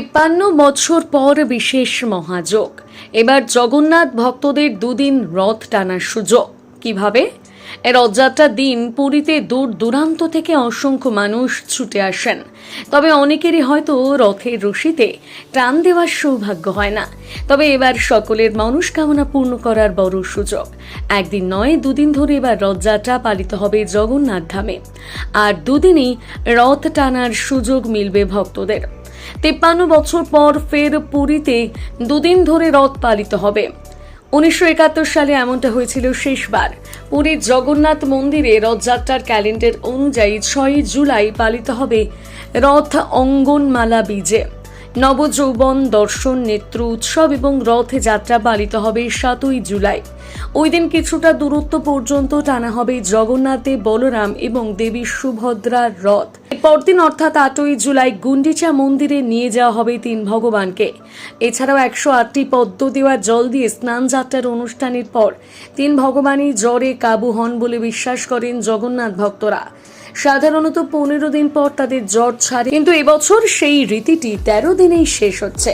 তিপ্পান্ন বছর পর বিশেষ মহাযোগ। এবার জগন্নাথ ভক্তদের দুদিন রথ টানার সুযোগ। কীভাবে? রথযাত্রার দিন পুরীতে দূর দূরান্ত থেকে অসংখ্য মানুষ ছুটে আসেন। তবে অনেকেরই হয়তো রথের রশিতে টান দেওয়ার সৌভাগ্য হয় না। তবে এবার সকলের মনস্কামনা পূর্ণ করার বড় সুযোগ। একদিন নয়, দুদিন ধরে এবার রথযাত্রা পালিত হবে জগন্নাথ ধামে। আর দুদিনই রথ টানার সুযোগ মিলবে ভক্তদের। তিপ্পান্ন বছর পর ফের পুরীতে দুদিন ধরে রথ পালিত হবে। উনিশশো একাত্তর সালে এমনটা হয়েছিল শেষবার। পুরীর জগন্নাথ মন্দিরে রথযাত্রার ক্যালেন্ডার অনুযায়ী ছয়ই জুলাই পালিত হবে রথ অঙ্গনমালা বীজে। নবযৌবন, দর্শন, নেত্র উৎসব এবং রথ যাত্রা পালিত হবে সাতই জুলাই। ওই দিন কিছুটা দূরত্ব পর্যন্ত টানা হবে জগন্নাথে বলরাম এবং দেবী সুভদ্রার রথ। পরদিন অর্থাৎ আটই জুলাই গুন্ডিচা মন্দিরে নিয়ে যাওয়া হবে তিন ভগবানকে। এছাড়াও একশো আটটি পদ্ম দেওয়া জল দিয়ে স্নান যাত্রার অনুষ্ঠানের পর তিন ভগবানই জ্বরে কাবু হন বলে বিশ্বাস করেন জগন্নাথ ভক্তরা। সাধারণত পনেরো দিন পর তাদের জ্বর ছাড়ে, কিন্তু এবছর সেই রীতিটি তেরো দিনেই শেষ হচ্ছে।